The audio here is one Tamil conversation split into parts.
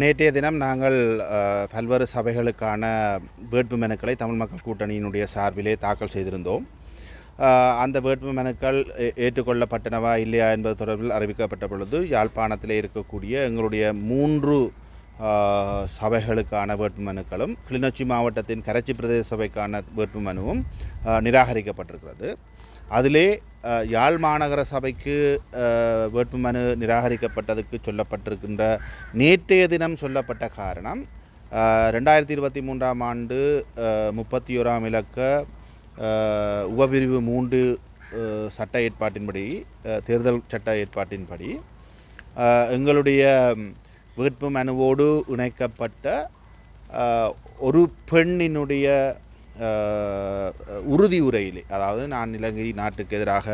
நேற்றைய தினம் நாங்கள் பல்வேறு சபைகளுக்கான வேட்பு மனுக்களை தமிழ் மக்கள் கூட்டணியினுடைய சார்பிலே தாக்கல் செய்திருந்தோம். அந்த வேட்பு மனுக்கள் ஏற்றுக்கொள்ளப்பட்டனவா இல்லையா என்பது தொடர்பில் அறிவிக்கப்பட்ட பொழுது யாழ்ப்பாணத்தில் இருக்கக்கூடிய எங்களுடைய மூன்று சபைகளுக்கான வேட்பு மனுக்களும் கிளிநொச்சி மாவட்டத்தின் கரைச்சி பிரதேச சபைக்கான வேட்பு மனுவும் நிராகரிக்கப்பட்டிருக்கிறது. அதிலே யாழ் மாநகர சபைக்கு வேட்புமனு நிராகரிக்கப்பட்டதுக்கு சொல்லப்பட்டிருக்கின்ற நேற்றைய தினம் சொல்லப்பட்ட காரணம் ரெண்டாயிரத்தி இருபத்தி மூன்றாம் ஆண்டு முப்பத்தி ஓராம் இலக்க உபபிரிவு மூன்று சட்ட ஏற்பாட்டின்படி தேர்தல் சட்ட ஏற்பாட்டின்படி எங்களுடைய வேட்பு மனுவோடு இணைக்கப்பட்ட ஒரு பெண்ணினுடைய உறுதி உரையிலே அதாவது நான் இலங்கை நாட்டுக்கு எதிராக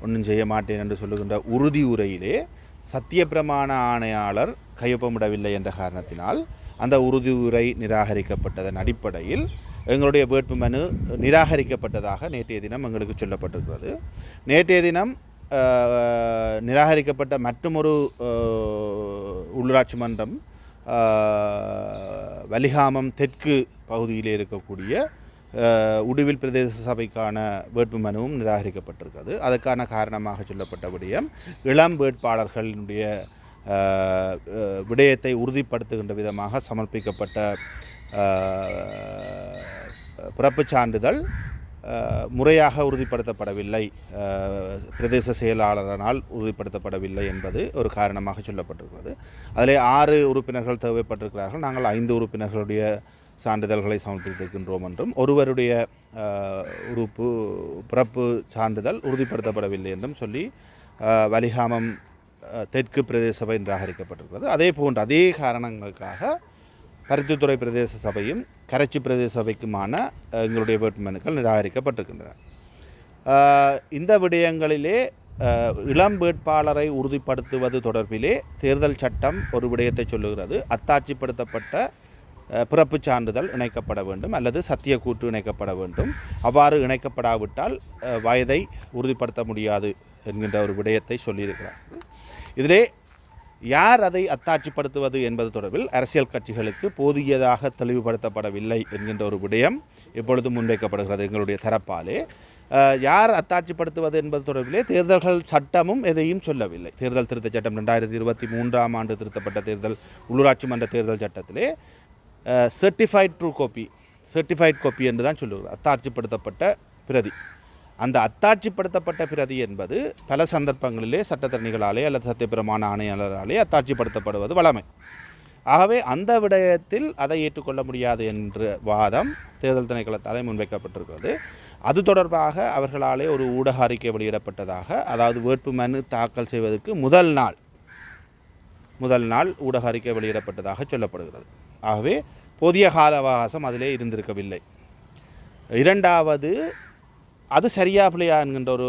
ஒன்றும் செய்ய மாட்டேன் என்று சொல்லுகின்ற உறுதி உரையிலே சத்தியப்பிரமாண ஆணையாளர் கையொப்பமிடவில்லை என்ற காரணத்தினால் அந்த உறுதி உரை நிராகரிக்கப்பட்டதன் அடிப்படையில் எங்களுடைய வேட்பு மனு நிராகரிக்கப்பட்டதாக நேற்றைய தினம் எங்களுக்கு சொல்லப்பட்டிருக்கிறது. நேற்றைய தினம் நிராகரிக்கப்பட்ட மற்றுமொரு அஹ், உள்ளாட்சி மன்றம் வலிகாமம் தெற்கு பகுதியிலே இருக்கக்கூடிய உடுவில் பிரதேச சபைக்கான வேட்பு மனுவும் நிராகரிக்கப்பட்டிருக்கிறது. அதற்கான காரணமாக சொல்லப்பட்ட விடயம் இளம் வேட்பாளர்களினுடைய விடயத்தை உறுதிப்படுத்துகின்ற விதமாக சமர்ப்பிக்கப்பட்ட பிறப்புச் சான்றிதழ் முறையாக உறுதிப்படுத்தப்படவில்லை. பிரதேச செயலாளரனால் உறுதிப்படுத்தப்படவில்லை என்பது ஒரு காரணமாக சொல்லப்பட்டிருக்கிறது. அதிலே ஆறு உறுப்பினர்கள் தேவைப்பட்டிருக்கிறார்கள். நாங்கள் ஐந்து உறுப்பினர்களுடைய சான்றிதழ்களை சமர்ப்பித்திருக்கின்றோம் என்றும் ஒருவருடைய உறுப்பு பிறப்பு சான்றிதழ் உறுதிப்படுத்தப்படவில்லை என்றும் சொல்லி வலிகாமம் தெற்கு பிரதேச சபை நிராகரிக்கப்பட்டிருக்கிறது அதே போன்ற அதே காரணங்களுக்காக பருத்தித்துறை பிரதேச சபையும் கரைச்சி பிரதேச சபைக்குமான எங்களுடைய வேட்புமனுக்கள் நிராகரிக்கப்பட்டிருக்கின்றன. இந்த விடயங்களிலே இளம் வேட்பாளரை உறுதிப்படுத்துவது தொடர்பிலே தேர்தல் சட்டம் ஒரு விடயத்தை சொல்லுகிறது. அத்தாட்சிப்படுத்தப்பட்ட பிறப்பு பிறப்புச் சான்றிதழ் இணைக்கப்பட வேண்டும் அல்லது சத்திய கூற்று இணைக்கப்பட வேண்டும். அவ்வாறு இணைக்கப்படாவிட்டால் வயதை உறுதிப்படுத்த முடியாது என்கின்ற ஒரு விடயத்தை சொல்லியிருக்கிறார். இதிலே யார் அதை அத்தாட்சிப்படுத்துவது என்பது தொடர்பில் அரசியல் கட்சிகளுக்கு போதியதாக தெளிவுபடுத்தப்படவில்லை என்கின்ற ஒரு விடயம் இப்பொழுது முன்வைக்கப்படுகிறது எங்களுடைய தரப்பாலே. யார் அத்தாட்சிப்படுத்துவது என்பது தொடர்பிலே தேர்தல்கள் சட்டமும் எதையும் சொல்லவில்லை. தேர்தல் திருத்தச் சட்டம் ரெண்டாயிரத்தி இருபத்தி மூன்றாம் ஆண்டு திருத்தப்பட்ட தேர்தல் உள்ளூராட்சி மன்ற தேர்தல் சட்டத்திலே certified true copy certified copy என்று தான் சொல்லுகிறார். அத்தாட்சிப்படுத்தப்பட்ட பிரதி. அந்த அத்தாட்சிப்படுத்தப்பட்ட பிரதி என்பது பல சந்தர்ப்பங்களிலே சட்டத்தரணிகளாலே அல்லது சத்தியபிரமான ஆணையாளராலே அத்தாட்சிப்படுத்தப்படுவது வழமை. ஆகவே அந்த விடயத்தில் அதை ஏற்றுக்கொள்ள முடியாது என்ற வாதம் தேர்தல் திணைக்களத்தாலே முன்வைக்கப்பட்டிருக்கிறது. அது தொடர்பாக அவர்களாலே ஒரு ஊடக அறிக்கை வெளியிடப்பட்டதாக அதாவது வேட்பு மனு தாக்கல் செய்வதற்கு முதல் நாள் முதல் நாள் ஊடக அறிக்கை வெளியிடப்பட்டதாக சொல்லப்படுகிறது. ஆகவே போதிய கால அவகாசம் அதிலே இருந்திருக்கவில்லை. இரண்டாவது அது சரியா பிள்ளையா என்கின்ற ஒரு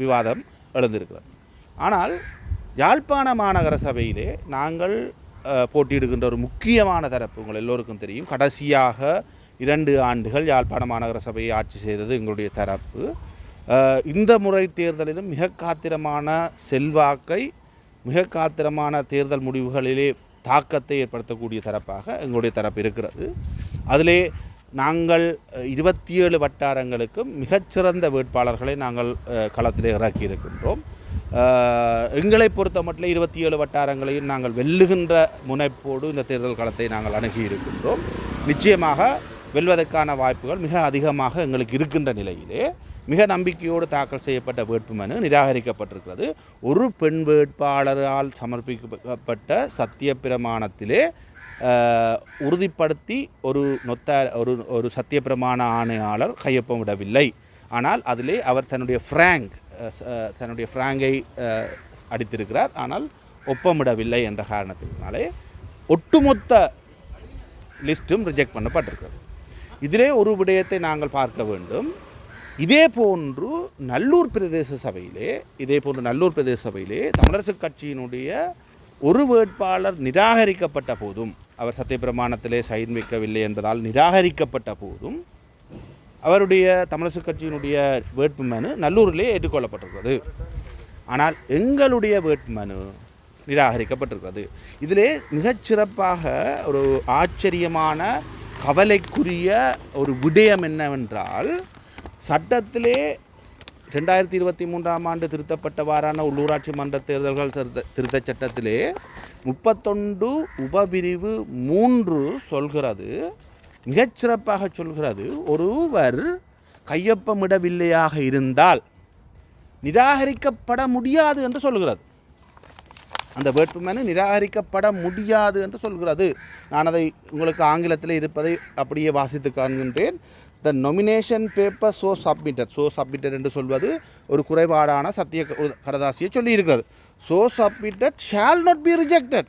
விவாதம் எழுந்திருக்கிறது. ஆனால் யாழ்ப்பாண மாநகர சபையிலே நாங்கள் போட்டியிடுகின்ற ஒரு முக்கியமான தரப்பு உங்கள் எல்லோருக்கும் தெரியும் கடைசியாக இரண்டு ஆண்டுகள் யாழ்ப்பாண மாநகர சபையை ஆட்சி செய்தது எங்களுடைய தரப்பு. இந்த முறை தேர்தலிலும் மிக காத்திரமான செல்வாக்கை மிக காத்திரமான தேர்தல் முடிவுகளிலே தாக்கத்தை ஏற்படுத்தக்கூடிய தரப்பாக எங்களுடைய தரப்பு இருக்கிறது. அதிலே நாங்கள் இருபத்தி ஏழு வட்டாரங்களுக்கும் மிகச்சிறந்த வேட்பாளர்களை நாங்கள் களத்தில் இறக்கி இருக்கின்றோம் எங்களை பொறுத்த மட்டும் இருபத்தி ஏழு வட்டாரங்களையும் நாங்கள் வெல்லுகின்ற முனைப்போடு இந்த தேர்தல் களத்தை நாங்கள் அணுகி இருக்கின்றோம் நிச்சயமாக வெல்வதற்கான வாய்ப்புகள் மிக அதிகமாக எங்களுக்கு இருக்கின்ற நிலையிலே. மிக நம்பிக்கையோடு தாக்கல் செய்யப்பட்ட வேட்புமனு நிராகரிக்கப்பட்டிருக்கிறது. ஒரு பெண் வேட்பாளரால் சமர்ப்பிக்கப்பட்ட சத்திய பிரமாணத்திலே உறுதிப்படுத்தி ஒரு நொத்த ஒரு ஒரு சத்தியப்பிரமாண ஆணையாளர் கையொப்பமிடவில்லை ஆனால் அதிலே அவர் தன்னுடைய ஃப்ராங்க் தன்னுடைய ஃப்ராங்கை அடித்திருக்கிறார். ஆனால் ஒப்பமிடவில்லை என்ற காரணத்தினாலே ஒட்டுமொத்த லிஸ்ட்டும் ரிஜெக்ட் பண்ணப்பட்டிருக்கிறது. இதிலே ஒரு விடயத்தை நாங்கள் பார்க்க வேண்டும். இதே போன்று நல்லூர் பிரதேச சபையிலே இதே போன்று நல்லூர் பிரதேச சபையிலே தமிழரசு கட்சியினுடைய ஒரு வேட்பாளர் நிராகரிக்கப்பட்ட போதும் அவர் சத்தியபிரமாணத்திலே சைன் வைக்கவில்லை என்பதால் நிராகரிக்கப்பட்ட போதும் அவருடைய தமிழரசு கட்சியினுடைய வேட்புமனு நல்லூரிலே ஏற்றுக்கொள்ளப்பட்டிருக்கிறது. ஆனால் எங்களுடைய வேட்புமனு நிராகரிக்கப்பட்டிருக்கிறது. இதிலே மிகச்சிறப்பாக ஒரு ஆச்சரியமான கவலைக்குரிய ஒரு விடயம் என்னவென்றால் சட்டத்திலே ரெண்டாயிரத்தி இருபத்தி மூன்றாம் ஆண்டு திருத்தப்பட்டவாறான உள்ளூராட்சி மன்ற தேர்தல்கள் திருத்த திருத்தச் சட்டத்திலே முப்பத்தொண்டு உபபிரிவு மூன்று சொல்கிறது. மிகச்சிறப்பாக சொல்கிறது. ஒருவர் கையொப்பமிடவில்லையாக இருந்தால் நிராகரிக்கப்பட முடியாது என்று சொல்கிறது. அந்த வேட்புமனு நிராகரிக்கப்பட முடியாது என்று சொல்கிறது. நான் அதை உங்களுக்கு ஆங்கிலத்தில் இருப்பதை அப்படியே வாசித்து காண்கின்றேன். The nomination paper so submitted so submitted என்று சொல்வது ஒரு குறைபாடான சத்திய கடதாசியை சொல்லியிருக்கிறது. So so submitted shall not be rejected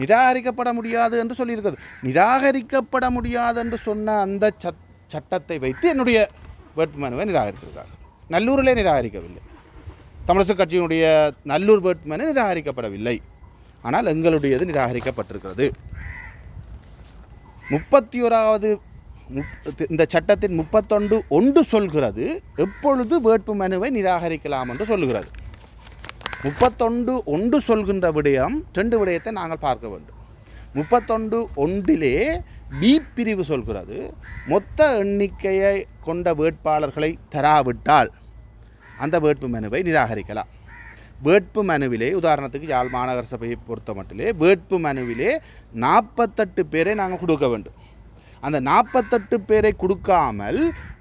நிராகரிக்கப்பட முடியாது என்று சொல்லியிருக்கிறது. நிராகரிக்கப்பட முடியாது என்று சொன்ன அந்த சட் சட்டத்தை வைத்து என்னுடைய வேட்புமனுவை நிராகரித்திருக்காங்க நல்லூரிலே நிராகரிக்கவில்லை. தமிழரசு கட்சியினுடைய நல்லூர் வேட்புமனு நிராகரிக்கப்படவில்லை. ஆனால் எங்களுடையது நிராகரிக்கப்பட்டிருக்கிறது. முப்பத்தி ஓராவது இந்த சட்டத்தின் முப்பத்தொன்று ஒன்று சொல்கிறது எப்பொழுது வேட்பு மனுவை நிராகரிக்கலாம் என்று சொல்லுகிறது. முப்பத்தொன்று ஒன்று சொல்கின்ற விடயம் ரெண்டு விடயத்தை நாங்கள் பார்க்க வேண்டும். முப்பத்தொன்று ஒன்றிலே பி பிரிவு சொல்கிறது மொத்த எண்ணிக்கையை கொண்ட வேட்பாளர்களை தராவிட்டால் அந்த வேட்பு மனுவை நிராகரிக்கலாம். வேட்பு மனுவிலே உதாரணத்துக்கு யாழ் மாநகர சபையை பொறுத்த மட்டிலே வேட்பு மனுவிலே நாற்பத்தெட்டு பேரை நாங்கள் கொடுக்க வேண்டும். அந்த நாற்பத்தெட்டு பேரை கொடுக்காமல்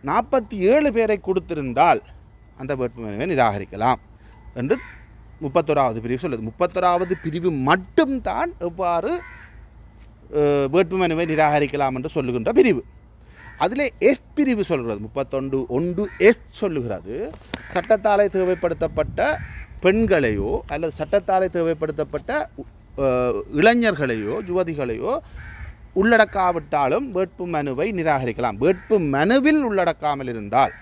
நாற்பத்தி ஏழு பேரை கொடுத்திருந்தால் அந்த வேட்பு மனுவை நிராகரிக்கலாம் என்று முப்பத்தொராவது பிரிவு சொல்லுது. முப்பத்தொராவது பிரிவு மட்டும்தான் எவ்வாறு வேட்பு மனுவை நிராகரிக்கலாம் என்று சொல்லுகின்ற பிரிவு. அதில் எஃப் பிரிவு சொல்கிறது. முப்பத்தொண்டு ஒன்று எஃப் சொல்லுகிறது. சட்டத்தாலே தேவைப்படுத்தப்பட்ட பெண்களையோ அல்லது சட்டத்தாலே தேவைப்படுத்தப்பட்ட இளைஞர்களையோ யுவதிகளையோ உள்ளடக்காவிட்டாலும் வேட்பு மனுவை நிராகரிக்கலாம். வேட்பு மனுவில் உள்ளடக்காமல் இருந்தால்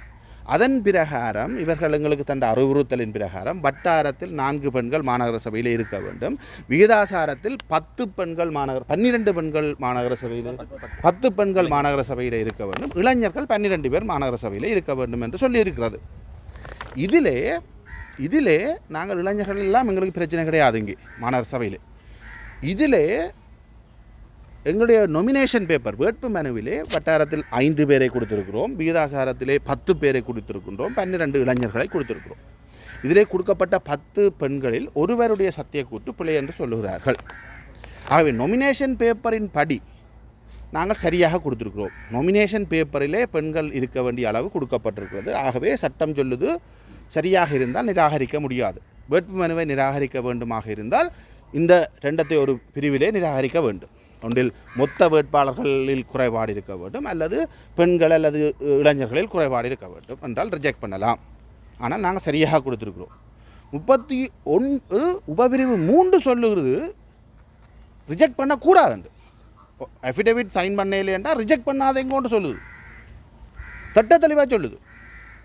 அதன் பிரகாரம் இவர்கள் எங்களுக்கு தந்த அறிவுறுத்தலின் பிரகாரம் வட்டாரத்தில் நான்கு பெண்கள் மாநகர சபையில் இருக்க வேண்டும். விகிதாசாரத்தில் பத்து பெண்கள் மாநகர பன்னிரெண்டு பெண்கள் மாநகர சபையில் பத்து பெண்கள் மாநகர சபையில் இருக்க வேண்டும். இளைஞர்கள் பன்னிரெண்டு பேர் மாநகர சபையில் இருக்க வேண்டும் என்று சொல்லியிருக்கிறது. இதிலே இதிலே நாங்கள் இளைஞர்கள் எல்லாம் எங்களுக்கு பிரச்சனை கிடையாது இங்கே மாணவர் சபையில் இதிலே எங்களுடைய நொமினேஷன் பேப்பர் வேட்பு மனுவிலே வட்டாரத்தில் ஐந்து பேரை கொடுத்துருக்கிறோம் விகிதாசாரத்திலே பத்து பேரை கொடுத்துருக்கின்றோம் பன்னிரண்டு இளைஞர்களை கொடுத்துருக்கிறோம் இதிலே கொடுக்கப்பட்ட பத்து பெண்களில் ஒருவருடைய சத்தியக்கூற்று பிழை என்று சொல்லுகிறார்கள் ஆகவே நொமினேஷன் பேப்பரின் படி நாங்கள் சரியாக கொடுத்துருக்கிறோம். நொமினேஷன் பேப்பரிலே பெண்கள் இருக்க வேண்டிய அளவு கொடுக்கப்பட்டிருக்கிறது. ஆகவே சட்டம் சொல்லுது சரியாக இருந்தால் நிராகரிக்க முடியாது. வேட்பு மனுவை நிராகரிக்க வேண்டுமாக இருந்தால் இந்த ரெண்டத்தை ஒரு பிரிவிலே நிராகரிக்க வேண்டும். ஒன்றில் மொத்த வேட்பாளர்களில் குறைபாடு இருக்க வேண்டும் அல்லது பெண்கள் அல்லது இளைஞர்களில் குறைபாடு இருக்க வேண்டும் என்றால் ரிஜெக்ட் பண்ணலாம். ஆனால் நாங்கள் சரியாக கொடுத்துருக்குறோம். முப்பத்தி ஒன்று உபபிரிவு மூன்று சொல்லுகிறது ரிஜெக்ட் பண்ணக்கூடாதுண்டு அஃபிடேவிட் சைன் பண்ணலையேண்டா ரிஜெக்ட் பண்ணாதேங்கோன்னு சொல்லுது. தட்ட தெளிவாக சொல்லுது.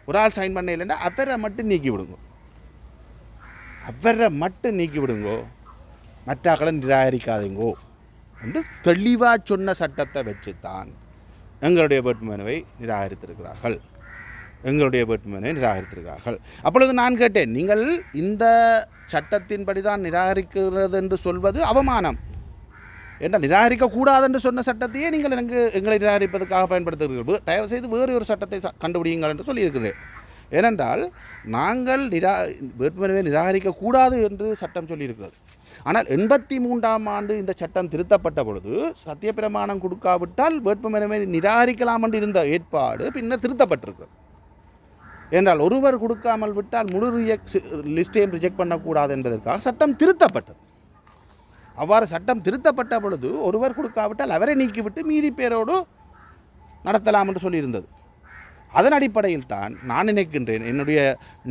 ஒரு ஆள் சைன் பண்ணலைன்னா அவரை மட்டும் நீக்கி விடுங்க. அவரை மட்டும் நீக்கி விடுங்கோ. மற்றாக்களை நிராகரிக்காதீங்கோ. என்று தெளிவாக சொன்ன சட்டத்தை வச்சுத்தான் எங்களுடைய வேட்புமனுவை நிராகரித்திருக்கிறார்கள். எங்களுடைய வேட்புமனுவை நிராகரித்திருக்கிறார்கள். அப்பொழுது நான் கேட்டேன் நீங்கள் இந்த சட்டத்தின்படி தான் நிராகரிக்கிறது என்று சொல்வது அவமானம். என்ன நிராகரிக்கக்கூடாது என்று சொன்ன சட்டத்தையே நீங்கள் எனக்கு எங்களை நிராகரிப்பதற்காக பயன்படுத்துகிறீர்கள். தயவு செய்து வேறு ஒரு சட்டத்தை ச- கண்டுபிடியுங்கள் என்று சொல்லியிருக்கிறேன். ஏனென்றால் நாங்கள் நிரா வேட்புமனுவை நிராகரிக்கக்கூடாது என்று சட்டம் சொல்லியிருக்கிறது. ஆனால் எண்பத்தி மூன்றாம் ஆண்டு இந்த சட்டம் திருத்தப்பட்ட பொழுது சத்தியப்பிரமாணம் கொடுக்காவிட்டால் வேட்புமனுவை நிராகரிக்கலாம் என்று இருந்த ஏற்பாடு பின்னர் திருத்தப்பட்டிருக்கிறது. என்றால் ஒருவர் கொடுக்காமல் விட்டால் முழு ரிஜெக்ட் லிஸ்டையும் ரிஜெக்ட் பண்ணக்கூடாது என்பதற்காக சட்டம் திருத்தப்பட்டது. அவ்வாறு சட்டம் திருத்தப்பட்ட பொழுது ஒருவர் கொடுக்காவிட்டால் அவரை நீக்கிவிட்டு மீதி பேரோடு நடத்தலாம் என்று சொல்லியிருந்தது. அதன் அடிப்படையில் தான் நான் நினைக்கின்றேன் என்னுடைய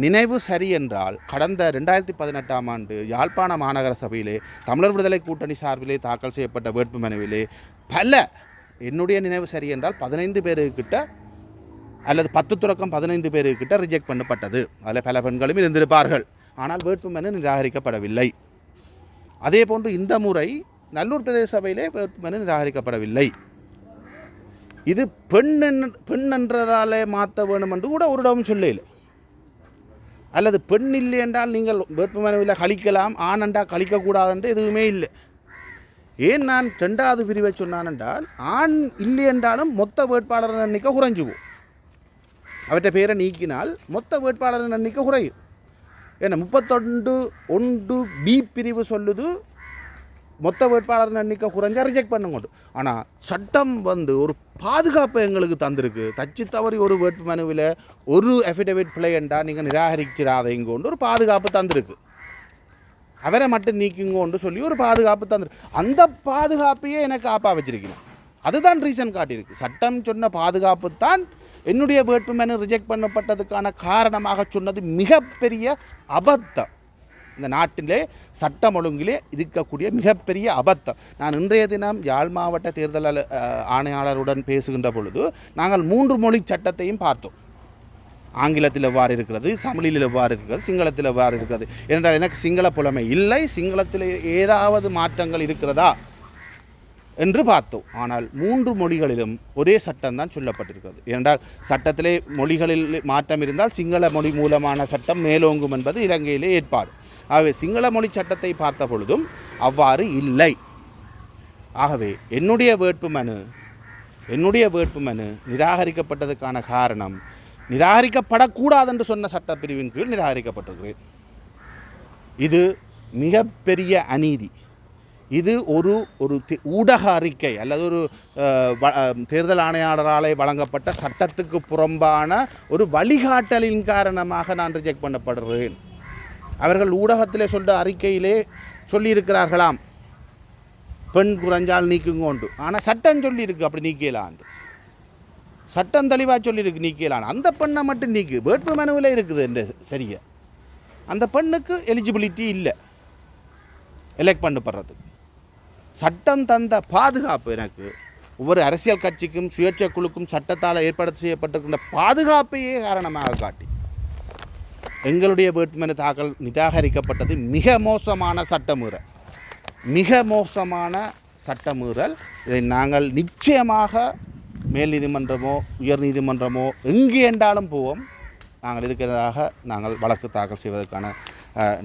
நினைவு சரி என்றால் கடந்த ரெண்டாயிரத்தி பதினெட்டாம் ஆண்டு யாழ்ப்பாண மாநகர சபையிலே தமிழர் விடுதலை கூட்டணி சார்பிலே தாக்கல் செய்யப்பட்ட வேட்புமனுவிலே பல என்னுடைய நினைவு சரி என்றால் பதினைந்து பேருக்கிட்ட அல்லது பத்து துறக்கம் பதினைந்து பேருக்கிட்ட ரிஜெக்ட் பண்ணப்பட்டது. அதில் பல பெண்களும் இருந்திருப்பார்கள். ஆனால் வேட்புமனு நிராகரிக்கப்படவில்லை. அதே போன்று இந்த முறை நல்லூர் பிரதேச சபையிலே வேட்புமனு நிராகரிக்கப்படவில்லை. இது பெண் என்- பெண் என்றதாலே மாற்ற வேணும் என்று கூட ஒரு இடமும் சொல்லல. அல்லது பெண் இல்லை என்றால் நீங்கள் வேட்புமனுவில் கழிக்கலாம் ஆண் என்றால் கழிக்கக்கூடாதுன்று எதுவுமே இல்லை. ஏன் நான் ரெண்டாவது பிரிவை சொன்னான் என்றால் ஆண் இல்லை என்றாலும் மொத்த வேட்பாளர் எண்ணிக்கை குறைஞ்சுவோம் அவற்றை பேரை நீக்கினால் மொத்த வேட்பாளர் எண்ணிக்கை குறையும். ஏன்னா முப்பத்தொண்டு ஒன்று பி பிரிவு சொல்லுது. மொத்த வேட்பாளர் எண்ணிக்கை குறைஞ்சா ரிஜெக்ட் பண்ணுங்க ஆனால் சட்டம் வந்து ஒரு பாதுகாப்பை எங்களுக்கு தந்திருக்கு. தச்சு தவறி ஒரு வேட்பு மனுவில் ஒரு அஃபிடவிட் பிள்ளைண்டா நீங்கள் நிராகரிச்சிடாதீங்க ஒரு பாதுகாப்பு தந்திருக்கு. அவரை மட்டும் நீக்குங்கோன்னு சொல்லி ஒரு பாதுகாப்பு தந்துருக்கு அந்த பாதுகாப்பையே எனக்கு ஆப்பா வச்சிருக்கிறேன் அதுதான் ரீசன் காட்டியிருக்கு. சட்டம் சொன்ன பாதுகாப்பு தான் என்னுடைய வேட்புமனு ரிஜெக்ட் பண்ணப்பட்டதுக்கான காரணமாக சொன்னது மிகப்பெரிய அபத்தம். இந்த நாட்டிலே சட்டம் ஒழுங்கிலே இருக்கக்கூடிய மிகப்பெரிய அபத்தம். நான் இன்றைய தினம் யாழ் மாவட்ட தேர்தல் ஆணையாளருடன் பேசுகின்ற பொழுது நாங்கள் மூன்று மொழி சட்டத்தையும் பார்த்தோம். ஆங்கிலத்தில் எவ்வாறு இருக்கிறது தமிழில் எவ்வாறு இருக்கிறது சிங்களத்தில் எவ்வாறு இருக்கிறது? என்றால் எனக்கு சிங்கள புலமை இல்லை. சிங்களத்தில் ஏதாவது மாற்றங்கள் இருக்கிறதா? என்று பார்த்தோம். ஆனால் மூன்று மொழிகளிலும் ஒரே சட்டம் தான் சொல்லப்பட்டிருக்கிறது. ஏனென்றால் சட்டத்திலே மொழிகளில் மாற்றம் இருந்தால் சிங்கள மொழி மூலமான சட்டம் மேலோங்கும் என்பது இலங்கையிலே ஏற்பாடு. ஆகவே சிங்கள மொழி சட்டத்தை பார்த்த பொழுதும் அவ்வாறு இல்லை. ஆகவே என்னுடைய வேட்பு மனு என்னுடைய வேட்பு மனு நிராகரிக்கப்பட்டதுக்கான காரணம் நிராகரிக்கப்படக்கூடாது என்று சொன்ன சட்டப்பிரிவின் கீழ் நிராகரிக்கப்பட்டிருக்கிறேன் இது மிகப்பெரிய அநீதி. இது ஒரு ஒரு ஊடக அறிக்கை அல்லது ஒரு வ- தேர்தல் ஆணையாளராலே வழங்கப்பட்ட சட்டத்துக்கு புறம்பான ஒரு வழிகாட்டலின் காரணமாக நான் ரிஜெக்ட் பண்ணப்படுறேன். அவர்கள் ஊடகத்திலே சொல்ற அறிக்கையிலே சொல்லியிருக்கிறார்களாம். பெண் குறைஞ்சால் நீக்குங்கோண்டு ஆனால் சட்டம் சொல்லியிருக்கு அப்படி நீக்கலான்னு சட்டம் தெளிவாக சொல்லியிருக்கு நீக்கலான் அந்த பெண்ணை மட்டும் நீக்கு. வேட்பு மனுவில் இருக்குது என்று சரியா. அந்த பெண்ணுக்கு எலிஜிபிலிட்டி இல்லை. எலெக்ட் பண்ணப்படுறதுக்கு. சட்டம் தந்த பாதுகாப்பு எனக்கு. ஒவ்வொரு அரசியல் கட்சிக்கும் சுயேட்சை குழுக்கும் சட்டத்தால் ஏற்பாடு செய்யப்பட்டிருக்கின்ற பாதுகாப்பையே காரணமாக காட்டி. எங்களுடைய வேட்புமனு தாக்கல் நிராகரிக்கப்பட்டது மிக மோசமான சட்டமீறல். மிக மோசமான சட்டமீறல். இதை நாங்கள் நிச்சயமாக மேல் நீதிமன்றமோ உயர் நீதிமன்றமோ எங்கே என்றாலும் போவோம். நாங்கள் இதுக்கு எதிராக நாங்கள் வழக்கு தாக்கல் செய்வதற்கான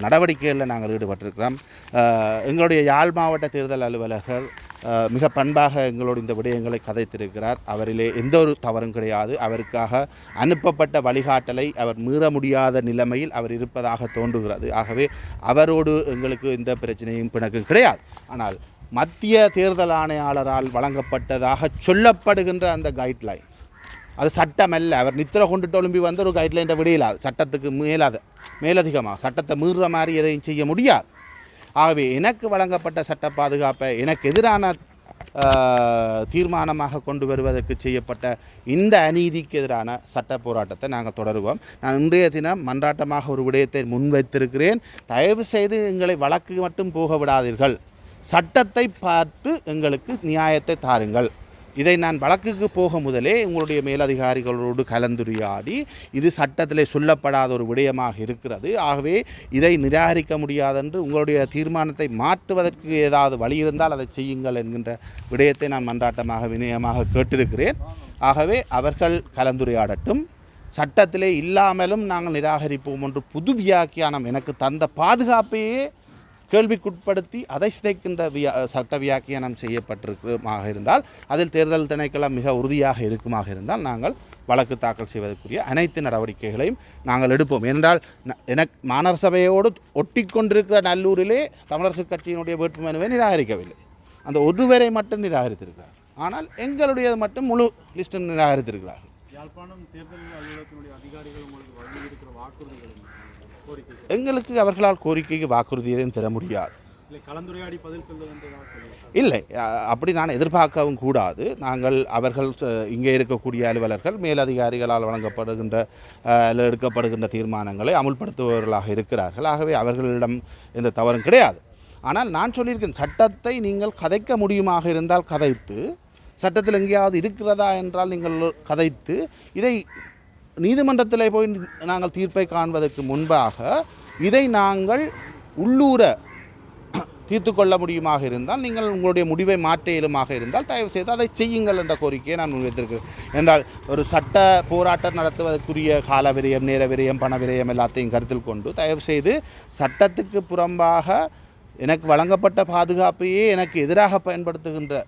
நடவடிக்கைகளில் நாங்கள் ஈடுபட்டிருக்கிறோம். எங்களுடைய யாழ் மாவட்ட தேர்தல் அலுவலர்கள் மிக பண்பாக எங்களோடு இந்த விடயங்களை கதைத்திருக்கிறார். அவரிலே எந்த ஒரு தவறும் கிடையாது. அவருக்காக அனுப்பப்பட்ட வழிகாட்டலை அவர் மீற முடியாத நிலைமையில் அவர் இருப்பதாக தோன்றுகிறது. ஆகவே அவரோடு எங்களுக்கு எந்த பிரச்சனையும் பிணக்கும் கிடையாது. ஆனால் மத்திய தேர்தல் ஆணையாளரால் வழங்கப்பட்டதாக சொல்லப்படுகின்ற அந்த கைட்லைன்ஸ் அது சட்டமல்ல அவர் நித்திர கொண்டுட்டு ஒழும்பி வந்து ஒரு கைட்லைனை விடையிலாது சட்டத்துக்கு மேலாத மேலதிகமாக சட்டத்தை மீறுற மாதிரி எதையும் செய்ய முடியாது. ஆகவே எனக்கு வழங்கப்பட்ட சட்ட பாதுகாப்பை எனக்கு எதிரான தீர்மானமாக கொண்டு வருவதற்கு செய்யப்பட்ட இந்த அநீதிக்கு எதிரான சட்ட போராட்டத்தை நாங்கள் தொடருவோம். நான் இன்றைய தினம் மன்றாட்டமாக ஒரு விடயத்தை முன்வைத்திருக்கிறேன். தயவு செய்து எங்களை வழக்கு மட்டும் போக விடாதீர்கள். சட்டத்தை பார்த்து எங்களுக்கு நியாயத்தை தாருங்கள். இதை நான் வழக்குக்கு போக முதலே உங்களுடைய மேலதிகாரிகளோடு கலந்துரையாடி இது சட்டத்திலே சொல்லப்படாத ஒரு விடயமாக இருக்கிறது. ஆகவே இதை நிராகரிக்க முடியாதென்று உங்களுடைய தீர்மானத்தை மாற்றுவதற்கு ஏதாவது வழி இருந்தால் அதை செய்யுங்கள் என்கின்ற விடயத்தை நான் மன்றாட்டமாக வினயமாக கேட்டிருக்கிறேன். ஆகவே அவர்கள் கலந்துரையாடட்டும். சட்டத்திலே இல்லாமலும் நாங்கள் நிராகரிப்போம் என்று புது வியாக்கியானம் எனக்கு தந்த பாதுகாப்பையே கேள்விக்குட்படுத்தி அதை சிதைக்கின்ற வியா சட்ட வியாக்கியானம் செய்யப்பட்டிருக்குமாக இருந்தால் அதில் தேர்தல் திணைக்களம் மிக உறுதியாக இருக்குமாக இருந்தால் நாங்கள் வழக்கு தாக்கல் செய்வதற்குரிய அனைத்து நடவடிக்கைகளையும் நாங்கள் எடுப்போம். ஏனென்றால் எனக்கு மாநகர சபையோடு ஒட்டி கொண்டிருக்கிற நல்லூரிலே தமிழரசு கட்சியினுடைய வேட்புமனுவை நிராகரிக்கவில்லை. அந்த ஒருவரை மட்டும் நிராகரித்திருக்கிறார். ஆனால் எங்களுடையது மட்டும் முழு லிஸ்ட்டும் நிராகரித்திருக்கிறார்கள். யாழ்ப்பாணம் தேர்தல் அலுவலகத்தினுடைய அதிகாரிகள் உங்களுக்கு வழங்கியிருக்கிற வாக்குறுதிகள் எங்களுக்கு அவர்களால் கோரிக்கைக்கு வாக்குறுதி எதையும் தர முடியாது. இல்லை அப்படி நான் எதிர்பார்க்கவும் கூடாது. நாங்கள் அவர்கள் இங்கே இருக்கக்கூடிய அலுவலர்கள் மேலதிகாரிகளால் வழங்கப்படுகின்ற எடுக்கப்படுகின்ற தீர்மானங்களை அமுல்படுத்துபவர்களாக இருக்கிறார்கள். ஆகவே அவர்களிடம் எந்த தவறும் கிடையாது. ஆனால் நான் சொல்லியிருக்கேன் சட்டத்தை நீங்கள் கதைக்க முடியுமாக இருந்தால் கதைத்து சட்டத்தில் எங்கேயாவது இருக்கிறதா என்றால் நீங்கள் கதைத்து இதை நீதிமன்றத்தில் போய் நாங்கள் தீர்ப்பை காண்பதற்கு முன்பாக இதை நாங்கள் உள்ளூர தீர்த்து கொள்ள முடியுமாக இருந்தால் நீங்கள் உங்களுடைய முடிவை மாற்ற இயலுமாக இருந்தால் தயவு செய்து அதை செய்யுங்கள் என்ற கோரிக்கையை நான் முன்வைத்திருக்கிறேன். என்றால் ஒரு சட்ட போராட்டம் நடத்துவதற்குரிய கால விரயம் நேர விரயம் பண விரயம் எல்லாத்தையும் கருத்தில் கொண்டு தயவு செய்து சட்டத்துக்கு புறம்பாக எனக்கு வழங்கப்பட்ட பாதுகாப்பையே எனக்கு எதிராக பயன்படுத்துகின்ற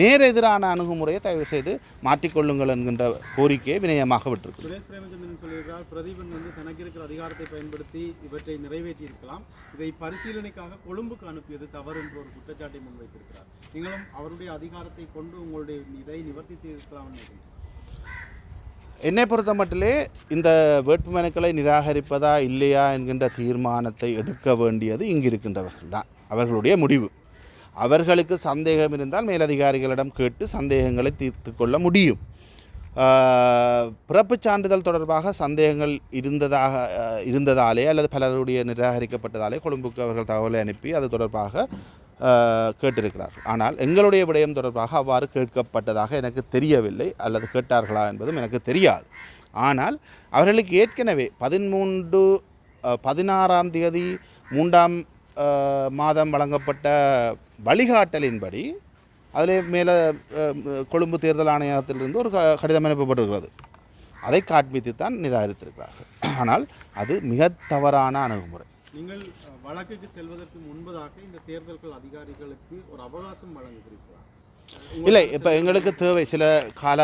நேர எதிரான அணுகுமுறையை தயவு செய்து மாற்றிக்கொள்ளுங்கள் என்கின்ற கோரிக்கையை வினயமாக விட்டிருக்கு சுரேஷ் பிரேமச்சந்திரன் சொல்லியிருக்கிறார் பிரதீபன் வந்து தனக்கு இருக்கிற அதிகாரத்தை பயன்படுத்தி இவற்றை நிறைவேற்றியிருக்கலாம். இதை பரிசீலனைக்காக கொழும்புக்கு அனுப்பியது தவறு என்று ஒரு குற்றச்சாட்டை முன்வைத்திருக்கிறார். நீங்களும் அவருடைய அதிகாரத்தை கொண்டு உங்களுடைய இதை நிவர்த்தி செய்திருக்கலாம் நினைக்கிறேன் என்னை பொறுத்த மட்டிலே இந்த வேட்புமனுக்களை நிராகரிப்பதா இல்லையா என்கின்ற தீர்மானத்தை எடுக்க வேண்டியது இங்கு இருக்கின்றவர்கள் தான். அவர்களுடைய முடிவு. அவர்களுக்கு சந்தேகம் இருந்தால் மேலதிகாரிகளிடம் கேட்டு சந்தேகங்களை தீர்த்து கொள்ள முடியும். பிறப்பு பிறப்புச் சான்றிதழ் தொடர்பாக சந்தேகங்கள் இருந்ததாக இருந்ததாலே அல்லது பலருடைய நிராகரிக்கப்பட்டதாலே கொழும்புக்கு அவர்கள் தகவலை அனுப்பி அது தொடர்பாக கேட்டிருக்கிறார்கள் ஆனால் எங்களுடைய விடயம் தொடர்பாக அவ்வாறு கேட்கப்பட்டதாக எனக்கு தெரியவில்லை அல்லது கேட்டார்களா என்பதும் எனக்கு தெரியாது. ஆனால் அவர்களுக்கு ஏற்கனவே பதிமூன்று பதினாறாம் தேதி மூன்றாம் மாதம் வழங்கப்பட்ட வழிகாட்டலின்படி அதில் மேலே கொழும்பு தேர்தல் ஆணையத்திலிருந்து ஒரு க- கடிதம் அனுப்பப்பட்டிருக்கிறது. அதை காண்பித்து தான் நிராகரித்திருக்கிறார்கள். ஆனால் அது மிக தவறான அணுகுமுறை. நீங்கள் வழக்குக்கு செல்வதற்கு முன்பதாக இந்த தேர்தல்கள் அதிகாரிகளுக்கு ஒரு அவகாசம் வழங்குகிறீர்களா? இல்லை இப்போ எங்களுக்கு தேவை சில கால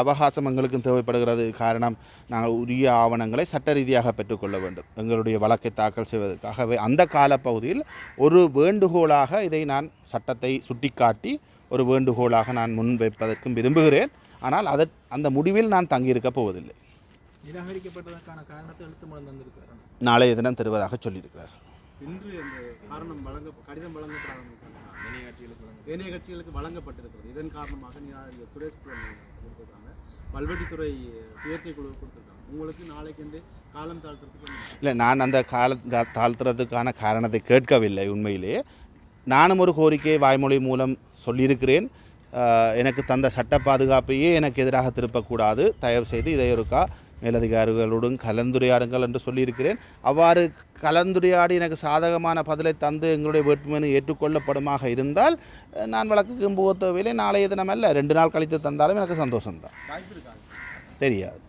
அவகாசம் எங்களுக்கும் தேவைப்படுகிறது. காரணம் நாங்கள் உரிய ஆவணங்களை சட்ட ரீதியாக பெற்றுக்கொள்ள வேண்டும். எங்களுடைய வழக்கை தாக்கல் செய்வதற்காகவே அந்த காலப்பகுதியில் ஒரு வேண்டுகோளாக இதை நான் சட்டத்தை சுட்டிக்காட்டி ஒரு வேண்டுகோளாக நான் முன்வைப்பதற்கும் விரும்புகிறேன். ஆனால் அதை அந்த முடிவில் நான் தங்கியிருக்கப் போவதில்லை. நிராகரிக்கப்பட்டதற்கான காரணத்தை நாளைய தினம் தருவதாக சொல்லியிருக்கிறார். இன்று அந்த காரணம் வழங்க கடிதம் வழங்கப்படாத ஏனைய கட்சிகளுக்கு வழங்கப்பட்டிருக்கிறது. இதன் காரணமாக சுரேஷ் கொடுத்திருக்காங்க. பல்வெட்டித்துறை சுயேட்சை குழு கொடுத்திருக்காங்க. உங்களுக்கு நாளைக்கு வந்து காலம் தாழ்த்துறதுக்கு? இல்லை நான் அந்த கால தாழ்த்துறதுக்கான காரணத்தை கேட்கவில்லை உண்மையிலேயே நானும் ஒரு கோரிக்கையை வாய்மொழி மூலம் சொல்லியிருக்கிறேன். எனக்கு தந்த சட்ட பாதுகாப்பையே எனக்கு எதிராக திருப்பக்கூடாது. தயவு செய்து இதை ஒருக்கா மேலதிகாரிகளுடன் கலந்துரையாடுங்கள் என்று சொல்லியிருக்கிறேன். அவ்வாறு கலந்துரையாடி எனக்கு சாதகமான பதிலை தந்து எங்களுடைய வேட்புமனு ஏற்றுக்கொள்ளப்படுமாக இருந்தால் நான் வழக்குக்கு போக தேவையில்லை. நாளைய தினமல்ல. ரெண்டு நாள் கழித்து தந்தாலும் எனக்கு சந்தோஷம்தான். தெரியாது.